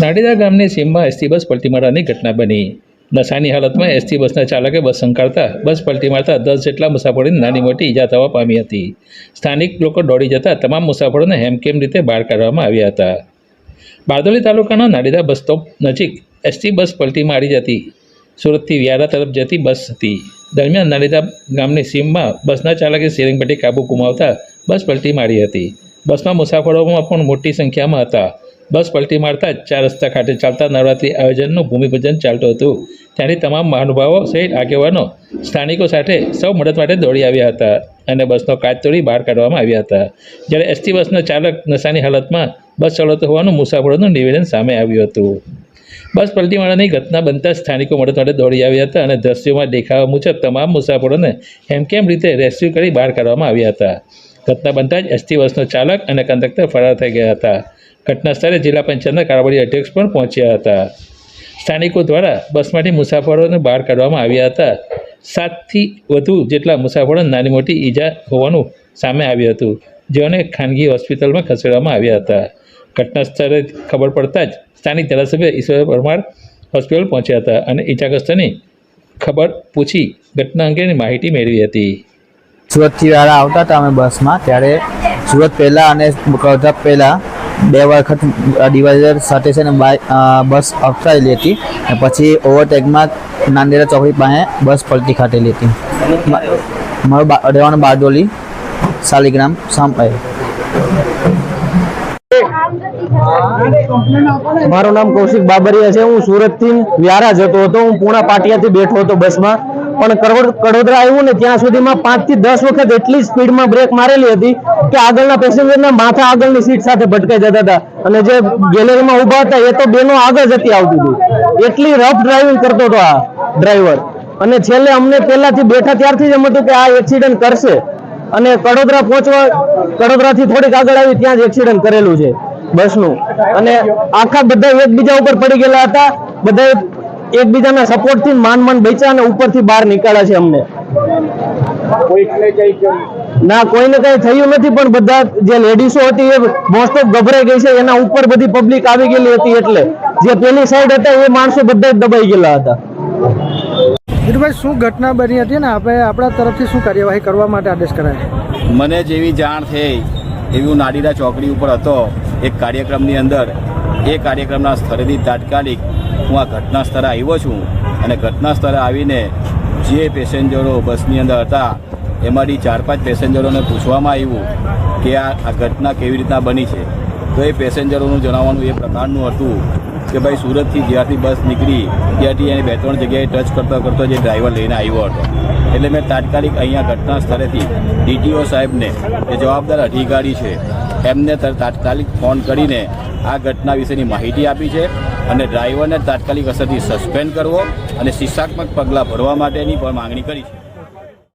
નાડીદા ગામની સીમમાં ST bus પલટી મારવાની ઘટના બની. નશાની હાલતમાં એસટી બસના ચાલકે બસ સંકાળતા બસ પલટી મારતા દસ જેટલા મુસાફરોને નાની મોટી ઈજા થવા પામી હતી. સ્થાનિક લોકો દોડી જતા તમામ મુસાફરોને હેમકેમ રીતે બહાર કાઢવામાં આવ્યા હતા. બારદોલી તાલુકાના નાડીદા બસ સ્ટોપ નજીક એસટી બસ પલટી મારી જતી. સુરતથી વ્યારા તરફ જતી બસ હતી. દરમિયાન નાડીદા ગામની સીમમાં બસના ચાલકે સ્ટીરિંગ પટ્ટી કાબુ ગુમાવતા બસ પલટી મારી હતી. બસમાં મુસાફરોમાં પણ મોટી સંખ્યામાં હતા. બસ પલટી મારતા જ ચાર રસ્તા ખાતે ચાલતા નવરાત્રિ આયોજનનું ભૂમિપૂજન ચાલતું હતું. ત્યાંથી તમામ મહાનુભાવો સહિત આગેવાનો સ્થાનિકો સાથે સૌ મદદ માટે દોડી આવ્યા હતા અને બસનો કાચ તોડી બહાર કાઢવામાં આવ્યા હતા. જ્યારે એસટી બસનો ચાલક નશાની હાલતમાં બસ ચલાવતો હોવાનું મુસાફરોનું નિવેદન સામે આવ્યું હતું. બસ પલટી મારવાની ઘટના બનતા સ્થાનિકો મદદ માટે દોડી આવ્યા હતા અને દ્રશ્યોમાં દેખાવા મુજબ તમામ મુસાફરોને હેમકેમ રીતે રેસ્ક્યુ કરી બહાર કાઢવામાં આવ્યા હતા. ઘટના બનતા જ એસટી બસનો ચાલક અને કંડક્ટર ફરાર થઈ ગયા હતા. ઘટના સ્થળે જિલ્લા પંચાયતના કારોબારી અધ્યક્ષ પણ પહોંચ્યા હતા. સ્થાનિકો દ્વારા બસમાંથી મુસાફરોને બહાર કાઢવામાં આવ્યા હતા. સાતથી વધુ જેટલા મુસાફરોને નાની મોટી ઈજા હોવાનું સામે આવ્યું હતું જેઓને ખાનગી હોસ્પિટલમાં ખસેડવામાં આવ્યા હતા. ઘટના સ્થળે ખબર પડતા જ સ્થાનિક ધારાસભ્ય ઈશ્વર પરમાર હોસ્પિટલ પહોંચ્યા હતા અને ઈજાગ્રસ્તની ખબર પૂછી ઘટના અંગેની માહિતી મેળવી હતી. સુરતથી વાળા આવતા હતા અમે બસમાં, ત્યારે સુરત પહેલાં અને કડધપ પહેલાં બે વખત ડિવાઈડર સાથે છે ને બાય બસ અટકાયેલી હતી અને પછી ઓવરટેકમાં નાંદેરા ચોકડી પાસે બસ પલટી ખાટેલી હતી. મારું બા- રહેવાનું બારડોલી શાલિગ્રામ સામ મારું નામ કૌશિક બાબરિયા છે. હું સુરતથી વ્યારા જતો હતો. હું પૂણા પાટિયાથી બેઠો હતો બસમાં. પણ કડોદરા આવ્યું ને ત્યાં સુધીમાં પાંચથી દસ વખત એટલી સ્પીડમાં બ્રેક મારેલી હતી કે આગળના પેસેન્જરના માથા આગળની સીટ સાથે ભટકાઈ જતા હતા. અને જે ગેલેરીમાં ઊભા હતા, એ તો બેનો આગળ જતી આવતી હતી. એટલી રફ ડ્રાઇવિંગ કરતો હતો આ ડ્રાઈવર અને છેલ્લે અમને પહેલાથી બેઠા ત્યારથી જ એમ હતું કે આ એક્સિડન્ટ કરશે. અને કડોદરા પહોંચવા, કડોદરાથી થોડીક આગળ આવી ત્યાં જ એક્સિડન્ટ કરેલું છે બસનું. અને આખા બધા એકબીજા ઉપર પડી ગયેલા હતા. બધા એકબીજાના સપોર્ટથી માન માન બચ્યા અને ઉપરથી બહાર નીકળ્યા છે અમને. ના કોઈને કઈ થયું નથી પણ બધા જે લેડીસો હતી એ મોસ્ટ ઓફ ગભરાઈ ગઈ છે. એના ઉપર બધી પબ્લિક આવી ગયેલી હતી એટલે. જે પેલી સાઈડ હતા એ માણસો બધા જ દબાઈ ગયેલા હતા. ધીરુભાઈ શું ઘટના બની હતી ને? આપણે આપણા તરફથી શું કાર્યવાહી કરવા માટે આદેશ કરાય? મને જેવી જાણ થઈ એવી હું નાડીના ચોકડી ઉપર હતો એક કાર્યક્રમની અંદર. એ કાર્યક્રમના સ્થળેથી તાત્કાલિક હું આ ઘટના સ્થળે આવ્યો છું અને ઘટના સ્થળે આવીને જે પેસેન્જરો બસની અંદર હતા, એમાંથી ચાર પાંચ પેસેન્જરોને પૂછવામાં આવ્યું કે આ આ ઘટના કેવી રીતના બની છે. તો એ પેસેન્જરોનું જણાવવાનું એ પ્રકારનું હતું કે ભાઈ સુરતથી જ્યાંથી બસ નીકળી, ત્યાંથી એને બે ત્રણ જગ્યાએ ટચ કરતો કરતો જે ડ્રાઈવર લઈને આવ્યો હતો. એટલે મેં તાત્કાલિક અહીંયા ઘટના સ્થળેથી ડીટીઓ સાહેબને જે જવાબદાર અધિકારી છે, એમને તાત્કાલિક ફોન કરીને આ ઘટના વિશેની માહિતી આપી છે અને ડ્રાઈવરને તાત્કાલિક અસરથી સસ્પેન્ડ કરવો અને શિક્ષાત્મક પગલાં ભરવા માટેની પણ માંગણી કરી છે.